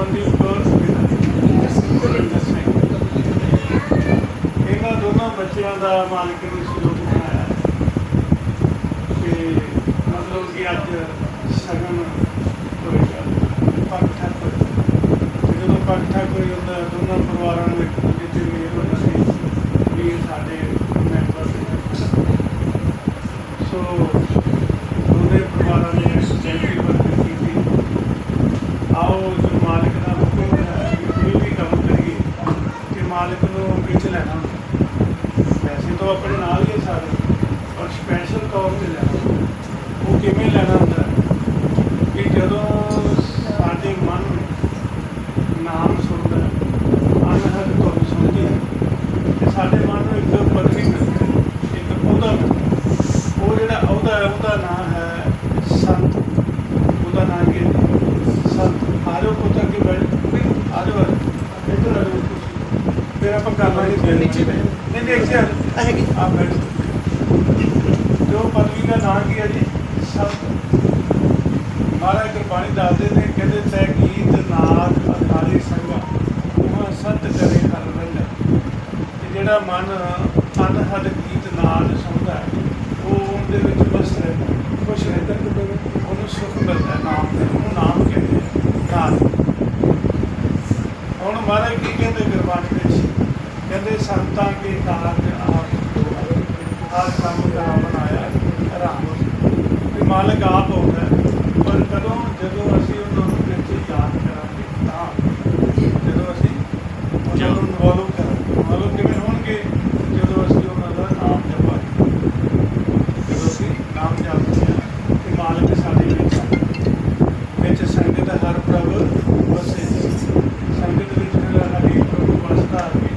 ਅਮਨਦੀਪ ਸਿੰਘ ਇਹਨਾਂ ਦੋਨਾਂ ਬੱਚਿਆਂ ਦਾ ਮਾਲਕ ਨੇ ਸ਼ੁਰੂ ਬਣਾਇਆ ਕਿ ਮਤਲਬ ਕਿ ਅੱਜ ਸਗਨ ਹੋਏਗਾ। ਪੱਕ ਜਦੋਂ ਪੱਕ ਠੱਕ ਹੋਈ ਹੁੰਦਾ ਦੋਨਾਂ ਪਰਿਵਾਰਾਂ ਨੂੰ ਇੱਕ ਦੂਜੇ ਤੇ ਮੇਲ ਹੋਣੀ ਸੀ ਵੀ ਇਹ ਸਾਡੇ ਮੈਂਬਰ ਨੇ ਸੋ ਦੋਨੇ ਪਰਿਵਾਰਾਂ ਨੇ ਚੰਗੀ ਵਰਤੋਂ ਕੀਤੀ। ਆਓ ਮਾਲਕ ਦਾ ਹੁਕਮ ਕੋਈ ਵੀ ਕੰਮ ਕਰੀਏ ਕਿ ਮਾਲਕ ਨੂੰ ਵਿੱਚ ਲੈਣਾ ਹੁੰਦਾ। ਵੈਸੇ ਤਾਂ ਆਪਣੇ ਨਾਲ ਹੀ ਸਾਰੇ, ਪਰ ਸਪੈਸ਼ਲ ਤੌਰ ਤੇ ਲੈਣਾ ਉਹ ਕਿਵੇਂ ਲੈਣਾ ਹੁੰਦਾ ਹੈ? ਕਿ ਜਦੋਂ ਸਾਡੇ ਮਨ ਨਾਮ ਸੁਣਦਾ ਹੈ, ਅਨਹਦ ਤੋਂ ਸੁਣਦੀ ਹੈ ਤੇ ਸਾਡੇ ਮਨ ਨੂੰ ਇੱਕ ਪਦਵੀ ਮਿਲਦੀ ਹੈ ਇੱਕ ਅਹੁਦਾ ਮਿਲਦਾ ਹੈ। ਉਹ ਜਿਹੜਾ ਅਹੁਦਾ ਹੈ ਉਹਦਾ ਨਾਮ ਹੈ ਸੰਤ ਉਹਦਾ ਨਾਮ ਕੀ ਹੈ ਸੰਤ ਆਜੋ ਪੁੱਤਰ ਕੇ ਬੈਠ ਆਜੋ ਇੱਧਰ ਆਜੋ ਤੁਸੀਂ। ਫਿਰ ਆਪਾਂ ਕਰ ਲਾਂਗੇ ਫਿਰ। ਨੀਚੇ ਬੈਠੋ। ਨਹੀਂ ਇੱਥੇ ਆਜੋ ਹੈਗੀ। ਆਪ ਬੈਠ ਜੋ ਪਦਵੀ ਦਾ ਨਾਮ ਕੀ ਹੈ ਜੀ? ਸੰਤ ਮਹਾਰਾਜ ਗੁਰਬਾਣੀ ਦੱਸਦੇ ਨੇ ਕਹਿੰਦੇ ਤੈ ਗੀਤ ਨਾਦ ਅਖਾਰੇ ਸੰਗਾ ਉਹ ਸੰਤ ਕਰੇ ਹਰ ਰੰਗਾ ਤੇ ਜਿਹੜਾ ਮਨ ਅਨਹਦ ਗੀਤ ਨਾਦ ਸੁਣਦਾ ਹੈ, ਉਹ ਉਹਦੇ ਵਿੱਚ ਹੈ, ਖੁਸ਼ ਰਹਿੰਦਾ ਹੈ, ਉਹਨੂੰ ਸੁਖ ਮਿਲਦਾ ਨਾਮ ਦੇ ਉਹਨੂੰ ਨਾਮ ਕਹਿੰਦੇ ਆ ਨਾਦ। ਹੁਣ ਮਹਾਰਾਜ ਕੀ ਵਿੱਚ ਕਹਿੰਦੇ ਸੰਤਾਂ ਕੇ ਕਾਰਜ ਆਪ ਹਰ ਕੰਮ ਦਾ ਬਣਾਇਆ ਰਾਮ। ਤੇ ਮਾਲਕ ਆਪ ਹੁੰਦਾ ਪਰ ਕਦੋਂ ਜਦੋਂ ਅਸੀਂ ਉਹਨਾਂ ਨੂੰ ਵਿੱਚ ਯਾਦ ਕਰਾਂਗੇ ਤਾਂ ਜਦੋਂ ਅਸੀਂ ਉਹਨਾਂ ਨੂੰ ਇਨਵੋਲਵ ਕਰਾਂਗੇ ਇਨਵੋਲਵ ਕਿਵੇਂ ਹੋਣਗੇ ਜਦੋਂ ਅਸੀਂ ਉਹਨਾਂ ਦਾ ਨਾਮ ਜਪਾਂਗੇ ਜਦੋਂ ਅਸੀਂ ਨਾਮ ਜਪਦੇ ਹਾਂ ਤੇ ਮਾਲਕ ਸਾਡੇ ਵਿੱਚ ਆਉਂਦਾ ਹੈ। ਵਿੱਚ ਸੰਗਤ ਹਰ ਪ੍ਰਭ ਵਸੇ ਸੰਗਤ ਵਿੱਚ ਮੇਰਾ ਹਰੀ ਪ੍ਰਭੂ ਵਸਦਾ ਹੈ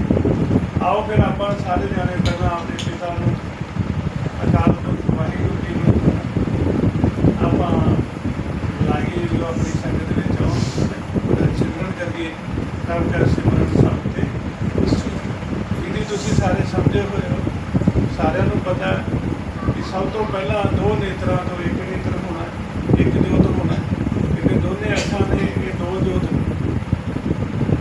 ਆਓ ਫਿਰ ਆਪਾਂ ਸਾਰੇ ਜਾਣੇ ਪਹਿਲਾਂ ਆਪਣੇ ਪਿਤਾ ਨੂੰ ਅਕਾਲ ਪੁਰਖ ਵਾਹਿਗੁਰੂ ਜੀ ਨੂੰ ਆਪਾਂ ਲਾਈਏ ਜੋ ਆਪਣੀ ਸੰਗਤ ਵਿੱਚ ਆਓ ਉਹਦਾ ਚਿੰਤਨ ਕਰੀਏ ਕੰਮ ਕਰ ਸਿਮਰਨ ਸਭ ਤੇ ਇਹਦੀ ਤੁਸੀਂ ਸਾਰੇ ਸਮਝੇ ਹੋਏ ਹੋ। ਸਾਰਿਆਂ ਨੂੰ ਪਤਾ ਹੈ ਕਿ ਸਭ ਤੋਂ ਪਹਿਲਾਂ ਦੋ ਨੇਤਰਾਂ ਤੋਂ ਇੱਕ ਨੇਤਰ ਹੋਣਾ, ਇੱਕ ਜੋਤ ਹੋਣਾ। ਕਿਉਂਕਿ ਦੋਨੇ ਅੱਖਾਂ ਨੇ, ਇਹ ਦੋ ਜੋਤ ਨੇ।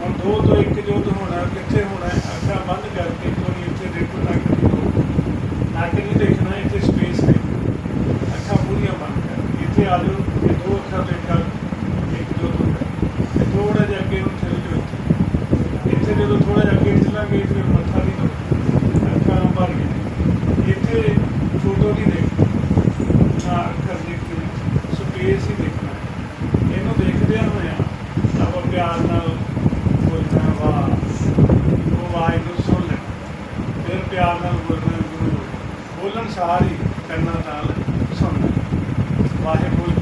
ਹੁਣ ਦੋ ਤੋਂ ਇੱਕ ਜੋਤ ਹੋਣਾ, ਕਿੱਥੇ ਹੋਣਾ ਅੱਖਾਂ ਬੰਦ ਕਰਕੇ ਕੋਈ ਇੱਥੇ ਦੇਖੋ ਨੱਕ ਨਹੀਂ ਦੋ ਨੱਕ ਨਹੀਂ ਦੇਖਣਾ ਇੱਥੇ ਸਪੇਸ ਹੈ ਅੱਖਾਂ ਪੂਰੀਆਂ ਬੰਦ ਕਰ ਇੱਥੇ ਆ ਜਾਓ ਇਹ ਦੋ ਅੱਖਾਂ ਦੇ ਕਰ ਇੱਕ ਜੋਤ ਹੁੰਦਾ ਹੈ। ਤੇ ਥੋੜਾ ਜਿਹਾ ਅੱਗੇ ਨੂੰ ਚੱਲ ਜਾਓ ਇੱਥੇ। ਇੱਥੇ ਜਦੋਂ ਥੋੜਾ ਜਿਹਾ ਅੱਗੇ ਚੱਲਾਂਗੇ ਫਿਰ ਮੱਥਾ ਨਹੀਂ ਦੋ ਅੱਖਾਂ ਭਰ ਗਈਆਂ ਇੱਥੇ ਫੋਟੋ ਨਹੀਂ ਦੇਖਣੀ ਨਾ ਅੱਖਾਂ ਦੇਖਣੀ ਸਪੇਸ ਹੀ ਦੇਖਣਾ ਹੈ। ਇਹਨੂੰ ਦੇਖਦਿਆਂ ਹੋਇਆਂ ਆਪਾਂ ਪਿਆਰ ਨਾਲ ਬੋਲਣਾ ਵਾ ਉਹ ਵਾਹਿਗੁਰੂ ਸੁਣ ਲੈ ਫਿਰ ਪਿਆਰ ਨਾਲ ਬੋਲਣਾ ਗੁਰੂ ਬੋਲਣ ਸਾਰ ਹੀ ਕੰਨਾਂ ਨਾਲ ਸੁਣਨਾ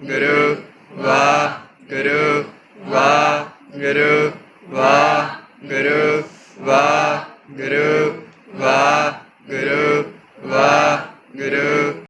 ഗുരു